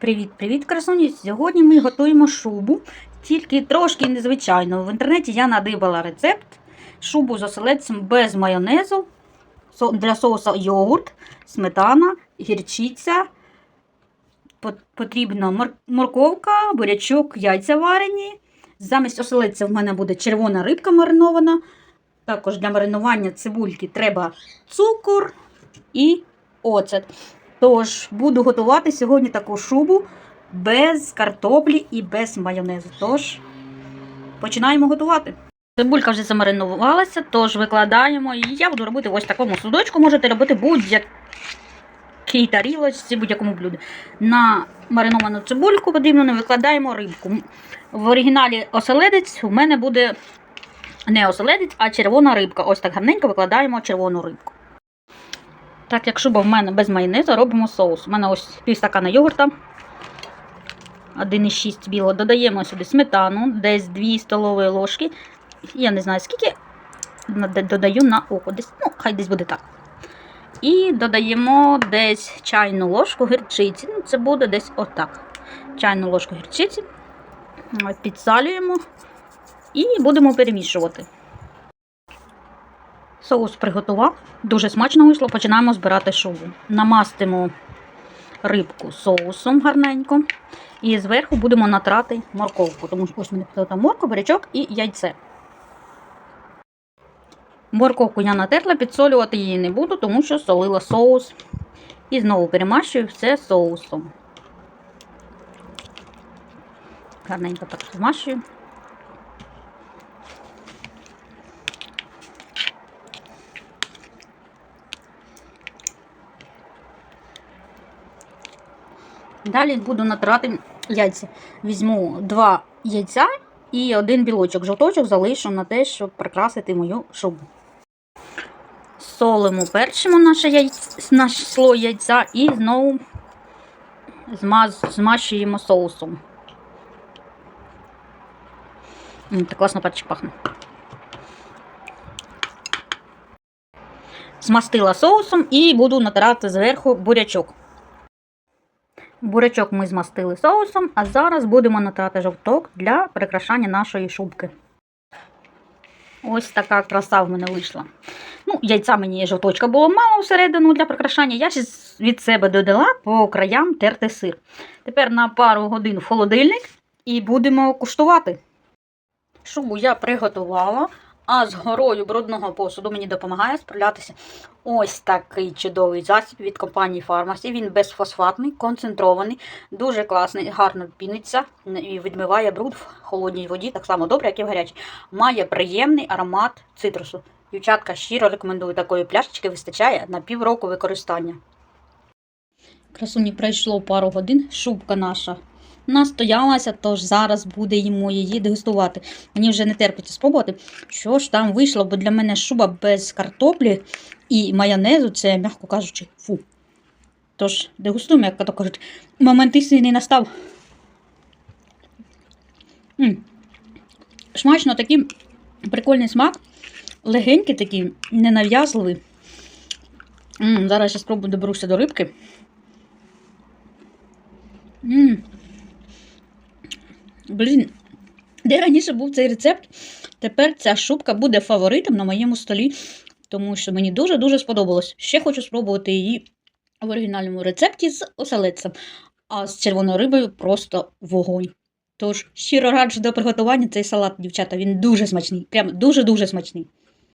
Привіт-привіт, красуні! Сьогодні ми готуємо шубу, тільки трошки незвичайно. В інтернеті я надибала рецепт шубу з оселедцем без майонезу. Для соуса йогурт, сметана, гірчиця. Потрібна морковка, бурячок, яйця варені. Замість оселедця в мене буде червона рибка маринована. Також для маринування цибульки треба цукор і оцет. Тож, буду готувати сьогодні таку шубу без картоплі і без майонезу. Тож, починаємо готувати. Цибулька вже замаринувалася, тож викладаємо її. Я буду робити ось такому судочку. Можете робити будь-якій тарілочці, будь-якому блюді. На мариновану цибульку потрібно викладаємо рибку. В оригіналі оселедець у мене буде не оселедець, а червона рибка. Ось так гарненько викладаємо червону рибку. Так як шуба в мене без майонезу, робимо соус. У мене ось пів стакана йогурта. 1,6 білого. Додаємо сюди сметану, десь 2 столові ложки. Я не знаю скільки. Додаю на око. Десь, ну, хай десь буде так. І додаємо десь чайну ложку гірчиці. Ну, це буде десь отак. Чайну ложку гірчиці. Підсалюємо і будемо перемішувати. Соус приготував, дуже смачно вийшло. Починаємо збирати шубу. Намастимо рибку соусом гарненько. І зверху будемо натрати морковку. Тому що ось мене там морква, бурячок і яйце. Морковку я натерла, підсолювати її не буду, тому що солила соус. І знову перемащую все соусом. Гарненько так змащую. Далі буду натирати яйця. Візьму два яйця і один білочок. Жовточок залишу на те, щоб прикрасити мою шубу. Солимо, перчимо наше яйць, наш слой яйця і знову змаз, змащуємо соусом. Так класно перчик пахне. Змастила соусом і буду натирати зверху бурячок. Бурячок ми змастили соусом, а зараз будемо натирати жовток для прикрашання нашої шубки. Ось така краса в мене вийшла. Ну, яйця мені жовточка було мало всередину для прикрашання. Я ще від себе додала по краям терти сир. Тепер на пару годин в холодильник і будемо куштувати. Шубу я приготувала, а з горою брудного посуду мені допомагає справлятися ось такий чудовий засіб від компанії Pharmacy. Він безфосфатний, концентрований, дуже класний, гарно піниться і відмиває бруд в холодній воді, так само добре, як і в гарячій. Має приємний аромат цитрусу. Дівчатка щиро рекомендую такої пляшечки, вистачає на півроку використання. Красуні пройшло пару годин, шубка наша настоялася, тож зараз будемо її дегустувати. Мені вже не терпиться спробувати, що ж там вийшло, бо для мене шуба без картоплі і майонезу це, м'яко кажучи, фу. Тож, дегустуємо, як то кажуть, момент істини настав. М. Смачно такий прикольний смак, легенький такий, ненав'язливий. Зараз я спробую доберуся до рибки. М. Блін, де раніше був цей рецепт, тепер ця шубка буде фаворитом на моєму столі, тому що мені дуже-дуже сподобалось. Ще хочу спробувати її в оригінальному рецепті з оселедцем, а з червоною рибою просто вогонь. Тож, щиро раджу до приготування цей салат, дівчата, він дуже смачний, прям дуже-дуже смачний.